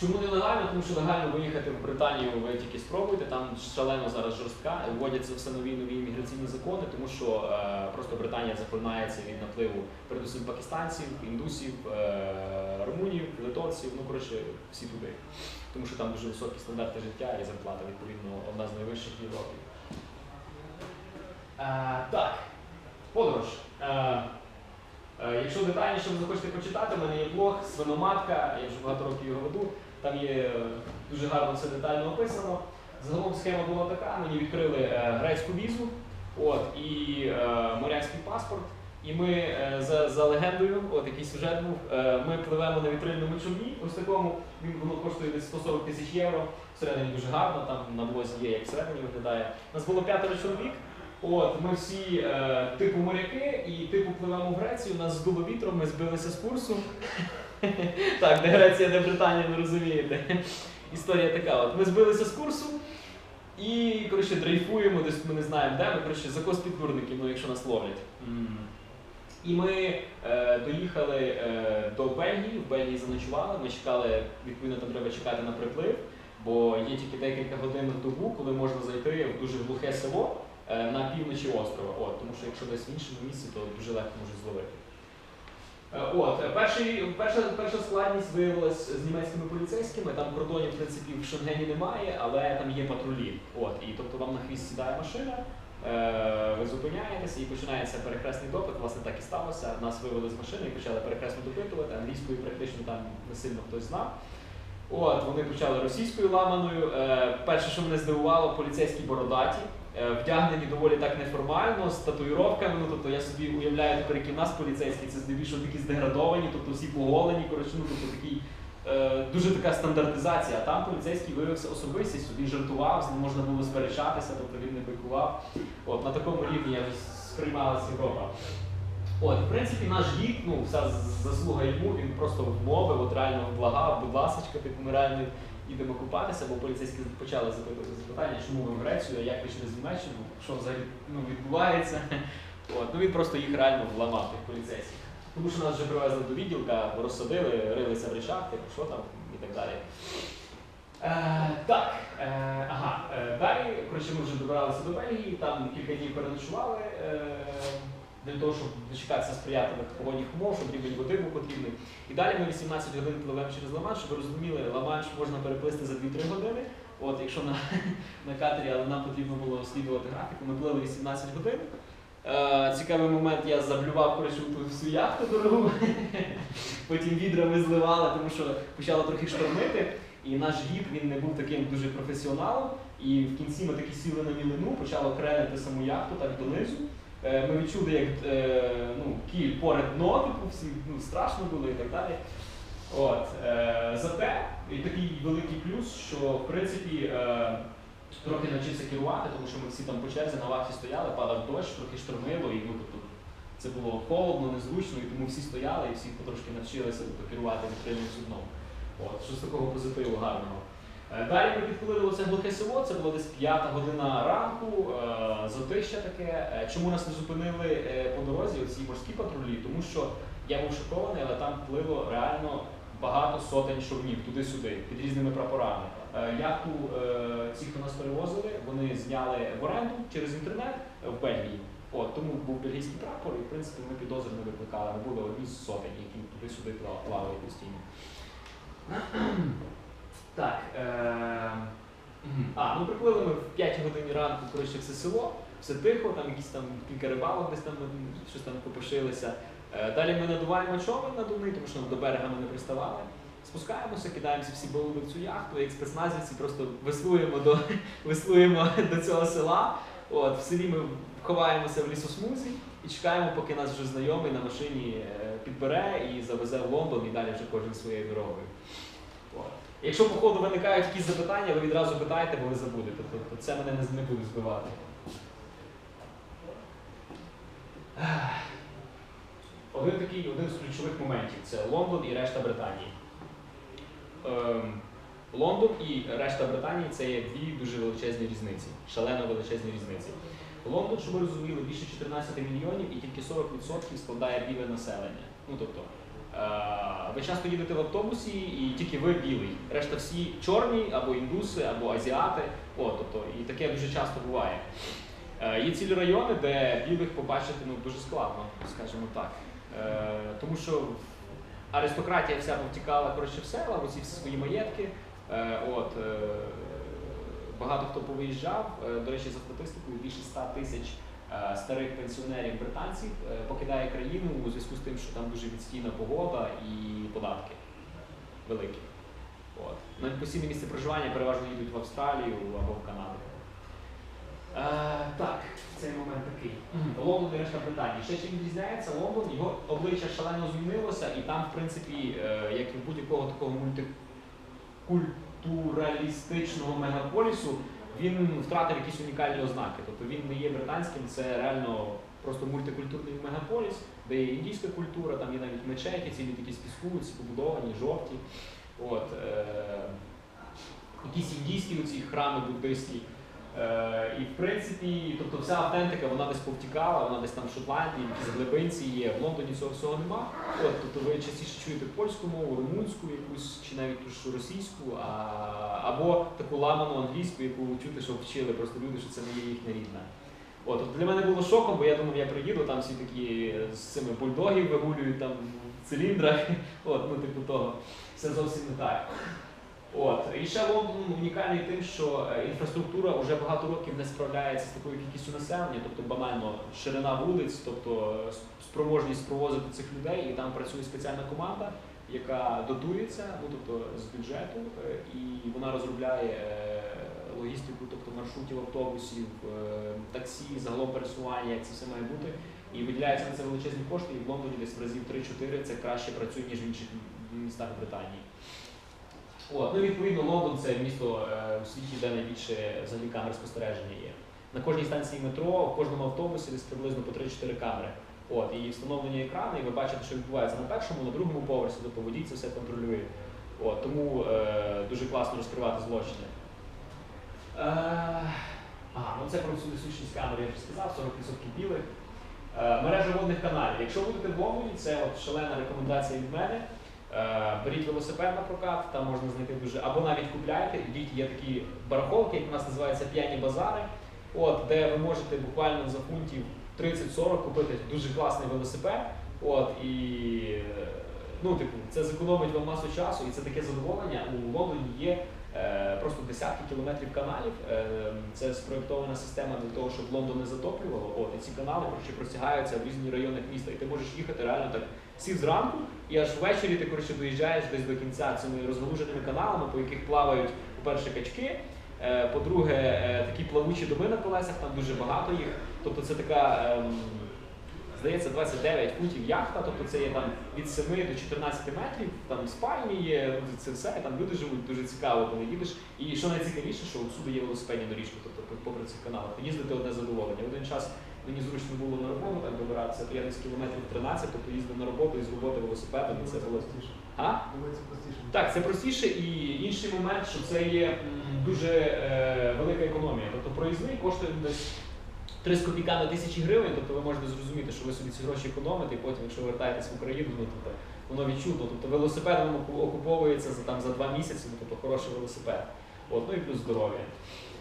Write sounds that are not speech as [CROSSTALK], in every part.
Чому нелегально? Тому що легально виїхати в Британію ви тільки спробуйте, там шалено зараз жорстка, вводяться все нові нові імміграційні закони, тому що е, просто Британія захлинається від напливу передусім пакистанців, індусів, е, румунів, литовців, ну коротше, всі туди. Тому що там дуже високі стандарти життя і зарплата, відповідно, одна з найвищих в Європі. Е, так, подорож. Е, е, якщо детальніше ви захочете почитати, в мене є блог Свиноматка, я вже багато років його веду. Там є дуже гарно все детально описано. Загалом схема була така: мені відкрили е, грецьку візу от, і е, морянський паспорт. І ми е, за, за легендою, от який сюжет був, ми пливемо на вітрильному човні. Ось такому він воно коштує десь 140 тисяч євро. Всередині дуже гарно, там на блозі є, як всередині виглядає. Нас було п'ятеро чоловік. От, ми всі е, типу моряки і типу пливемо в Грецію, нас здуло вітром, ми збилися з курсу. [LAUGHS] так, де Греція, де Британія, ви розумієте. Історія така. От ми збилися з курсу і коротше, дрейфуємо, десь ми не знаємо де, ми коротше, закос піддурників, ну якщо нас ловлять. І ми е, доїхали е, до Бельгії, в Бельгії заночували, ми чекали, відповідно, там треба чекати на приплив, бо є тільки декілька годин в добу, коли можна зайти в дуже глухе село е, на півночі острова. От, тому що якщо десь в іншому місці, то дуже легко можуть зловити. Е, От, е, перший, перша, перша складність виявилась з німецькими поліцейськими. Там кордонів, в принципі, в Шенгені немає, але там є патрулі. От, і тобто вам на хвіст сідає машина, е, ви зупиняєтеся і починається перехресний допит. Власне, так і сталося. Нас вивели з машини і почали перехресно допитувати. Англійською практично там не сильно хтось знав. От, вони почали російською ламаною. Е, перше, що мене здивувало, поліцейські бородаті. Е, Вдягнені доволі так неформально, з татуїровками. Ну тобто я собі уявляю тепер, які в нас поліцейські, це здебільшого такі здеградовані, тобто всі поголені, коротше, ну тобто такий. е, Дуже така стандартизація. А там поліцейський виявився особистість, він жартував, з ним можна було сперечатися, тобто він не бикував. От на такому рівні я сприймалася Європа. От, в принципі, наш гід, ну, вся заслуга йому, він просто вмовив, от реально благав, будь ласочка, типу, ми реально їдемо купатися, бо поліцейські почали запитувати запитання, чому ви в Грецію, як ви йшли з Німеччини, що взагалі ну, відбувається. [LAUGHS] От, ну він просто їх реально вламав, тих поліцейських. Тому що нас вже привезли до відділка, розсадили, рилися в речах, типу, що там і так далі. Е, так, е, ага, е, далі, коротше, ми вже добралися до Бельгії, там кілька днів переночували е, для того, щоб дочекатися сприятливих погодних умов, щоб рівень води був потрібний. І далі ми 18 годин пливемо через Ла-Манш, щоб ви розуміли, Ла-Манш можна переплисти за 2-3 години. От, якщо на, [LAUGHS] на катері, але нам потрібно було слідувати графіку, ми плили 18 годин. Е, цікавий момент, я заблював коротше, всю яхту дорогу. [LAUGHS] Потім відрами зливали, тому що почало трохи штормити. І наш гід він не був таким дуже професіоналом. І в кінці ми таки сіли на мілину, почало кренити саму яхту так донизу. Е, Ми відчули, як е, ну, кіль поряд дно, типу, всі ну, страшно було і так далі. От, е, зате і такий великий плюс, що в принципі трохи навчився керувати, тому що ми всі там по черзі на вахті стояли, падав дощ, трохи штормило, і ну, тобто, це було холодно, незручно, і тому всі стояли і всі потрошки навчилися тобто, керувати відкритим судном. От, що з такого позитиву гарного. Е, Далі ми підплили до це глухе село, це було десь п'ята година ранку, е, затища таке. Е, Чому нас не зупинили по дорозі оці морські патрулі? Тому що я був шокований, але там плило реально багато сотень човнів туди-сюди, під різними прапорами. Яхту ці, хто нас перевозили, вони зняли в оренду через інтернет в Бельгії. От, тому був бельгійський прапор, і в принципі ми підозри не викликали. Ми були одні з сотень, які туди-сюди плавали постійно. Так. Е... А, ну приплили ми в 5 годині ранку, коротше, все село, все тихо, там якісь там кілька рибалок десь там щось там попишилися. Е, Далі ми надуваємо човен надувний, тому що до берега ми не приставали. Спускаємося, кидаємося всі балуни в цю яхту, як спецназівці просто веслуємо до, [LAUGHS] веслуємо до цього села. От, в селі ми ховаємося в лісосмузі і чекаємо, поки нас вже знайомий на машині е, підбере і завезе в Лондон і далі вже кожен своєю дорогою. От. Якщо по ходу виникають якісь запитання, ви відразу питаєте, бо ви забудете. Тобто це мене не, буде збивати. Один такий, один з ключових моментів це Лондон і решта Британії. Ем, Лондон і решта Британії це є дві дуже величезні різниці, шалено величезні різниці. Лондон, щоб ви розуміли, більше 14 мільйонів і тільки 40% складає біле населення. Ну тобто, Ви часто їдете в автобусі і тільки ви білий. Решта всі чорні або індуси, або азіати. О, тобто, і таке дуже часто буває. Е, Є цілі райони, де білих побачити ну, дуже складно, скажімо так. Е, Тому що аристократія вся повтікала коротше, в села, оці всі свої маєтки. Е, От, е, багато хто повиїжджав. Е, До речі, за статистикою більше 100 тисяч е, старих пенсіонерів британців е, покидає країну у зв'язку з тим, що там дуже відстійна погода і податки великі. От. На постійне місце проживання переважно їдуть в Австралію або в Канаду. Е, так, цей момент такий. Лондон і решта Британії. Ще чим відрізняється Лондон, його обличчя шалено змінилося, і там, в принципі, е, як і будь-якого такого мультикультуралістичного мегаполісу, він втратив якісь унікальні ознаки. Тобто він не є британським, це реально просто мультикультурний мегаполіс, де є індійська культура, там є навіть мечеті, цілі такі спіскуються, побудовані, жовті. От, е, якісь індійські оці храми буддистські. Е, і в принципі, тобто вся автентика вона десь повтікала, вона десь там в Шотландії, в глибинці є. В Лондоні цього всього нема. От, тобто ви частіше чуєте польську мову, румунську якусь, чи навіть ту ж російську, а, або таку ламану англійську, яку чути, що вчили просто люди, що це не є їхня рідна. От, тобто для мене було шоком, бо я думав, я приїду, там всі такі з цими бульдогів вигулюють там в циліндрах. [LAUGHS] От, ну, типу того. Все зовсім не так. От. І ще Лондон унікальний тим, що е, інфраструктура вже багато років не справляється з такою кількістю населення, тобто банально ширина вулиць, тобто е, спроможність провозити цих людей, і там працює спеціальна команда, яка дотується, ну тобто з бюджету, е, і вона розробляє логістику, тобто маршрутів автобусів, таксі, загалом пересування, як це все має бути. І виділяється на це величезні кошти, і в Лондоні десь в разів 3-4 це краще працює, ніж в інших містах Британії. От, ну, відповідно, Лондон це місто е, у світі, де найбільше взагалі камер спостереження є. На кожній станції метро, в кожному автобусі десь приблизно по 3-4 камери. От, і встановлені екрани, і ви бачите, що відбувається на першому, на другому поверсі, тобто водій це все контролює. От, тому е, дуже класно розкривати злочини. Е, ага, ну це про всю сущність камери я вже сказав, 40% білих. Е, мережа водних каналів. Якщо будете в Лондоні, це от шалена рекомендація від мене. Е, Беріть велосипед на прокат, там можна знайти дуже, або навіть купляйте, йдіть, є такі барахолки, які у нас називаються п'яні базари, от, де ви можете буквально за фунтів 30-40 купити дуже класний велосипед. От, і, е, ну, типу, це зекономить вам масу часу, і це таке задоволення. У Лондоні є е, просто десятки кілометрів каналів. Е, це спроєктована система для того, щоб Лондон не затоплювало. От, і ці канали коротше, простягаються в різні райони міста, і ти можеш їхати реально так сів зранку, і аж ввечері ти коротше, доїжджаєш десь до кінця цими розгалуженими каналами, по яких плавають, по-перше, качки. е, По-друге, е, такі плавучі доми на колесах, там дуже багато їх. Тобто це така, ем, здається, 29 футів яхта, тобто це є там від 7 до 14 метрів, там спальні є, ну, це все, там люди живуть дуже цікаво, коли їдеш. І що найцікавіше, що всюди є велосипедні доріжки, тобто попри цих каналах, їздити одне задоволення. Один час мені зручно було на роботу так добиратися, то я десь кілометрів 13, тобто їздив на роботу і з роботи велосипедом, і це було. простіше. А? Це простіше. Так, це простіше і інший момент, що це є дуже е, велика економія. Тобто проїзний коштує десь 3 з копійками тисячі гривень, тобто ви можете зрозуміти, що ви собі ці гроші економите, і потім, якщо вертаєтесь в Україну, ну, тобто, воно відчутно. Тобто велосипед окуповується за, там, за два місяці, ну, тобто хороший велосипед. От, ну і плюс здоров'я.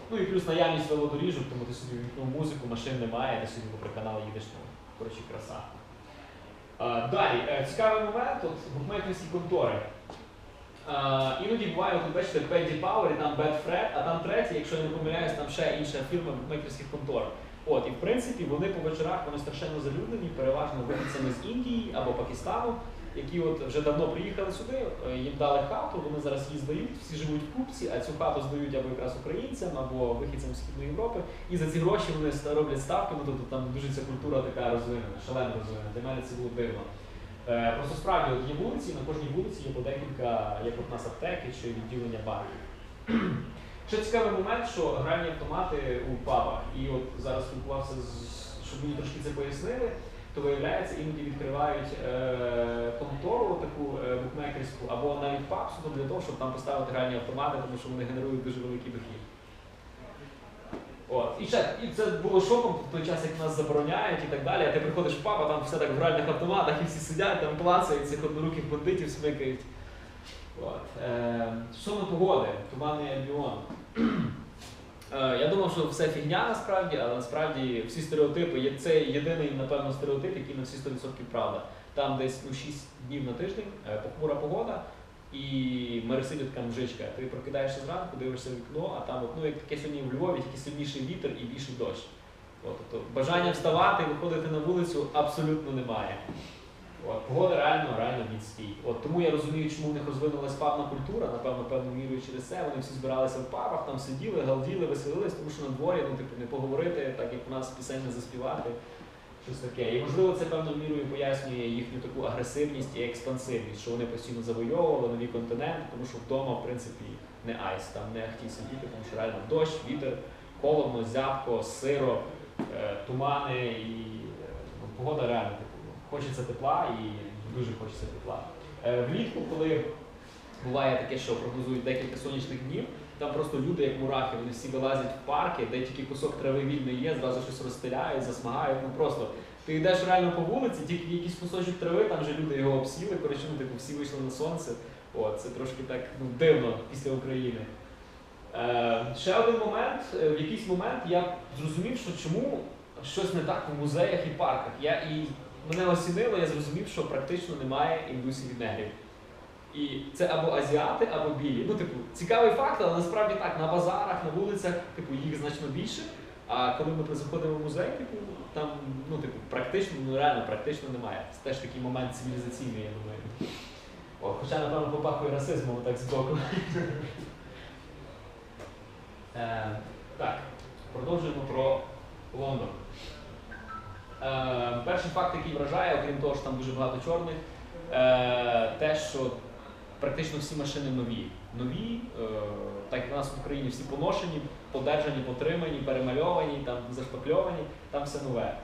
Ну і плюс наявність велодоріжок, тому ти собі вімкнув музику, машин немає, ти собі попри канал їдеш, ну, коротше, краса. Далі, е, цікавий момент, от букмекерські контори. Іноді буває, ви бачите, Bad Power, і там Bad Fred, а там третій, якщо я не помиляюсь, там ще інша фірма букмекерських контор. От, і в принципі вони по вечорах вони страшенно залюблені, переважно вихідцями з Індії або Пакистану, які от вже давно приїхали сюди, е, їм дали хату, вони зараз її здають, всі живуть в купці, а цю хату здають або якраз українцям, або вихідцям Східної Європи. І за ці гроші вони роблять ставки, ну тобто там дуже ця культура така розвинена, шалено розвинена. Для мене це було дивно. Е, Просто справді от є вулиці, на кожній вулиці є по декілька, як от нас аптеки чи відділення банків. [CLEARS THROAT] Ще цікавий момент, що гральні автомати у пабах. І от зараз спілкувався з щоб мені трошки це пояснили, то виявляється, іноді відкривають е, контору таку е, букмекерську або навіть паб суто для того, щоб там поставити гральні автомати, тому що вони генерують дуже великий дохід. От. І, ще, і це було шоком в той час, як нас забороняють і так далі. А ти приходиш в паб, а там все так в гральних автоматах, і всі сидять, там клацають, цих одноруких бандитів смикають. От. Е, стосовно погоди, туманний альбіон. Е, я думав, що все фігня насправді, але насправді всі стереотипи, це єдиний, напевно, стереотип, який на всі 100% правда. Там десь ну, 6 днів на тиждень, е, похмура погода, і мересидить така мжичка. Ти прокидаєшся зранку, дивишся вікно, а там от, ну, як таке сьогодні в Львові, тільки сильніший вітер і більший дощ. От, тобто, бажання вставати, виходити на вулицю абсолютно немає. От, погода реально, реально відстій. От тому я розумію, чому в них розвинулась пабна культура, напевно, певною мірою через це. Вони всі збиралися в пабах, там сиділи, галділи, веселились, тому що на дворі, ну, типу, не поговорити, так як у нас пісень не заспівати. Щось таке. І можливо це певною мірою пояснює їхню таку агресивність і експансивність, що вони постійно завойовували нові континенти, тому що вдома, в принципі, не айс, там не ахті сидіти, тому що реально дощ, вітер, холодно, зябко, сиро, е, тумани і е, ну, погода реально типу, хочеться тепла і дуже хочеться тепла. Е, влітку, коли буває таке, що прогнозують декілька сонячних днів, там просто люди, як мурахи, вони всі вилазять в парки, де тільки кусок трави вільний є, зразу щось розстеляють, засмагають. Ну просто ти йдеш реально по вулиці, тільки якийсь кусочок трави, там вже люди його обсіли, коротше, ну, типу, всі вийшли на сонце. О, це трошки так ну, дивно після України. Е, ще один момент, е, в якийсь момент я зрозумів, що чому щось не так в музеях і парках. Я і мене осінило, я зрозумів, що практично немає індусів і негрів. І це або азіати, або білі. Ну, типу, цікавий факт, але насправді так, на базарах, на вулицях, типу, їх значно більше. А коли ми заходимо в музей, типу, там, ну, типу, практично, ну реально практично немає. Це теж такий момент цивілізаційний, я думаю. О, хоча, напевно, попахує расизмом так збоку. [LAUGHS] Е, так, продовжуємо про Лондон. Е, перший факт, який вражає, окрім того, що там дуже багато чорних, е, те, що практично всі машини нові. Нові, е, так як у нас в Україні всі поношені, подержані, потримані, перемальовані, там зашпакльовані, там все нове.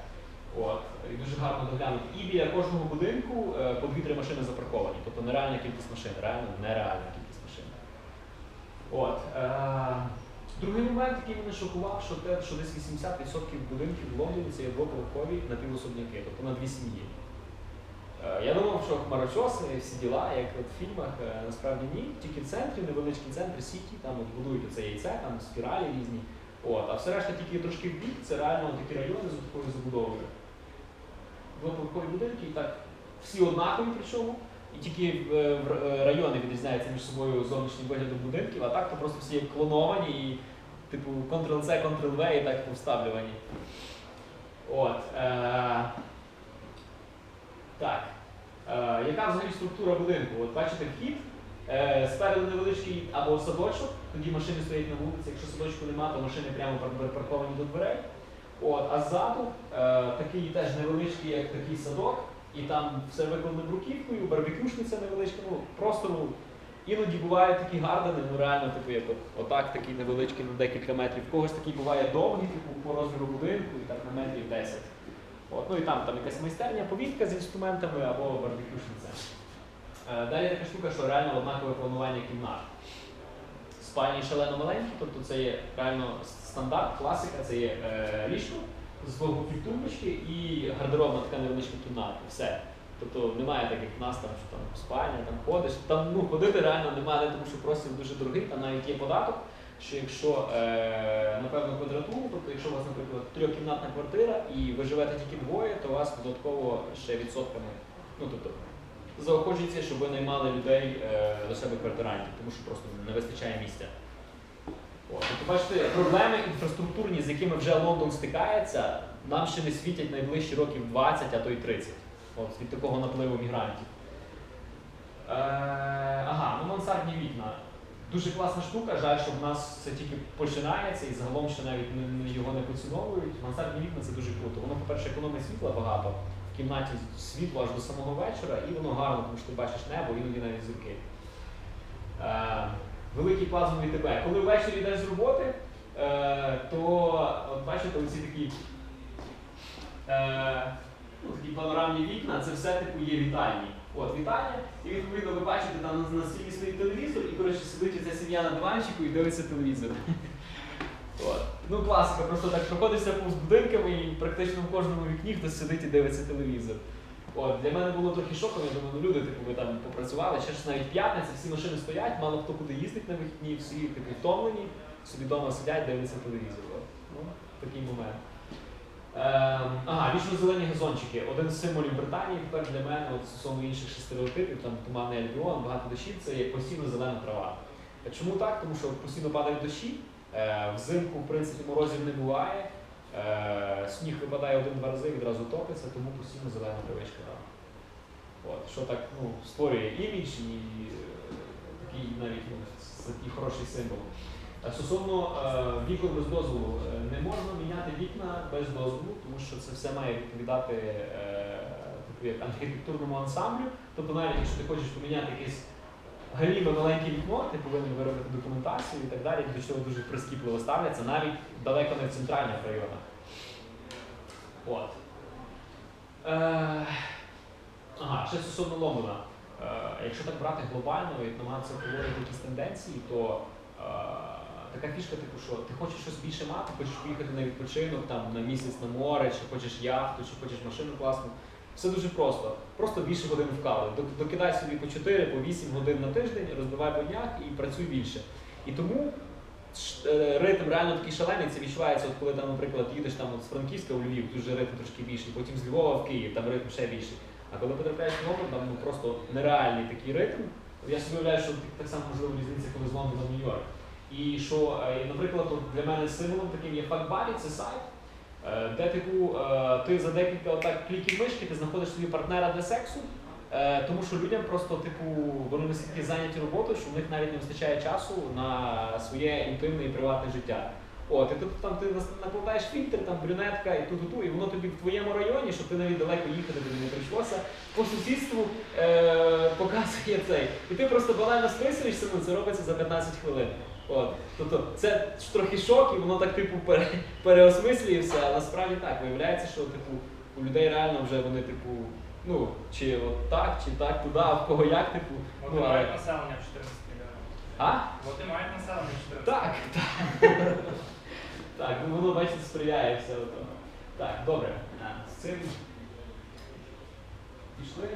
От, і дуже гарно доглянути. І біля кожного будинку по дві-три машини запарковані. Тобто нереальна кількість машин, реально нереальна кількість машин. От, другий момент, який мене шокував, що те, що десь 80% будинків в Лондоні це є двоповерхові напівособняки, тобто на дві сім'ї. Е, Я думав, що хмарочоси, всі діла, як от в фільмах, е, насправді ні. Тільки в центрі, невеличкий центр Сіті, там от будують оце яйце, там спіралі різні. От, а все решта тільки трошки в бік, це реально такі райони з такою забудовою. Двоповерхові будинки, і так всі однакові причому. І тільки в е, райони відрізняються між собою зовнішнім виглядом будинків, а так то просто всі клоновані і типу Ctrl-C, Ctrl-V і так повставлювані. От. Е- так. Е, яка взагалі структура будинку? От бачите вхід, е, спереду невеличкий або садочок, тоді машини стоять на вулиці. Якщо садочку немає, то машини прямо пар- припарковані до дверей. От, а ззаду е, такий теж невеличкий, як такий садок, і там все викладено бруківкою, барбекюшниця невеличка, ну просто ну, іноді бувають такі гардени, ну реально, типу, як от, отак такий невеличкий на декілька метрів. В когось такий буває довгий, типу, по розміру будинку, і так на метрів 10. От, ну і там, там якась майстерня, повітка з інструментами або барбекюшниця. Е, далі така штука, що реально однакове планування кімнат. Спальні шалено маленькі, тобто це є реально стандарт, класика, це є е, ліжко з двох боків і гардеробна така невеличка кімната. Все. Тобто немає так, як в нас там, що там спальня, там ходиш. Там ну, ходити реально немає, тому що простір дуже дорогий, там навіть є податок, що якщо е, на певну квадратуру, тобто якщо у вас, наприклад, трьохкімнатна квартира і ви живете тільки двоє, то у вас додатково ще відсотками. Ну, тобто, заохочується, щоб ви наймали людей е, до себе квартирантів, тому що просто не вистачає місця. От, тобто, бачите, проблеми інфраструктурні, з якими вже Лондон стикається, нам ще не світять найближчі років 20, а то й 30. От, від такого напливу мігрантів. Е, ага, ну мансардні вікна. Дуже класна штука, жаль, що в нас це тільки починається і загалом ще навіть не, його не поціновують. Мансардні вікна це дуже круто. Воно, по-перше, економить світла багато. В кімнаті світло аж до самого вечора, і воно гарно, тому що ти бачиш небо, іноді навіть зірки. Е, великий плазмовий ТБ. Коли ввечері йдеш з роботи, е, то от бачите, оці такі, е, ну, такі панорамні вікна, це все типу є вітальні. От вітальня, і відповідно ви бачите, там на, стіні стоїть телевізор, і коротше сидить ця сім'я на диванчику і дивиться телевізор. [LAUGHS] От. Ну, класика, просто так проходишся повз будинками і практично в кожному вікні хтось сидить і дивиться телевізор. От, для мене було трохи шоком, я думаю, ну люди, типу, ви там попрацювали, ще ж навіть п'ятниця, всі машини стоять, мало хто куди їздить на вихідні, всі типу втомлені, собі вдома сидять, дивляться телевізор. От. Ну, такий момент. Ем, ага, вічно-зелені газончики. Один з символів Британії тепер для мене, от стосовно інших стереотипів, там туманний альбіон, багато дощів, це є постійно зелена трава. Чому так? Тому що постійно падають дощі, е, взимку, в принципі, морозів не буває, е, сніг випадає один-два рази, відразу топиться, тому постійно зелена травичка. От, що так ну, створює імідж і е, такий навіть ну, такий хороший символ. Стосовно е, вікон без дозволу, е, не можна міняти вікна без дозволу, тому що це все має відповідати е, як архітектурному ансамблю. Тобто навіть якщо ти хочеш поміняти якесь галіме маленьке вікно, ти повинен виробити документацію і так далі, до чого дуже прискіпливо ставляться, навіть далеко не в центральних районах. От. Е, ага, ще стосовно Лондона. Е, якщо так брати глобально і намагатися говорити якісь тенденції, то е, така фішка, типу, що ти хочеш щось більше мати, хочеш поїхати на відпочинок там, на місяць на море, чи хочеш яхту, чи хочеш машину класну. Все дуже просто. Просто більше годин вкали. Док- Докидай собі по 4, по 8 годин на тиждень, розбивай по днях і працюй більше. І тому е, ритм реально такий шалений, це відчувається, от коли там, наприклад, їдеш там от з Франківська у Львів, тут вже ритм трошки більший, потім з Львова в Київ, там ритм ще більший. А коли потрапляєш в Лондон, там ну, просто нереальний такий ритм. Я собі уявляю, що так само можливо різниця, коли з Лондона в Нью-Йорк. І що, е, наприклад, для мене символом таким є факбарі, це сайт, е, де типу е, ти за декілька отак кліків мишки ти знаходиш собі партнера для сексу. Тому що людям просто, типу, вони настільки зайняті роботою, що в них навіть не вистачає часу на своє інтимне і приватне життя. От, і тобто там ти накладаєш фільтр, там брюнетка і ту-ту-ту, і воно тобі в твоєму районі, щоб ти навіть далеко їхати тобі не прийшлося, по сусідству е, показує цей. І ти просто банально списуєшся, ну це робиться за 15 хвилин. От. Тобто це трохи шок, і воно так типу пере, переосмислюється, а насправді так, виявляється, що типу, у людей реально вже вони, типу, ну, чи от так, чи так, туди, а в кого як, типу. От Ну, мають населення в 14 мільйонів. А? І мають населення в 14 Так, так. [LAUGHS] Так, ну воно бачите, сприяє все. ото. Так, добре. З цим пішли.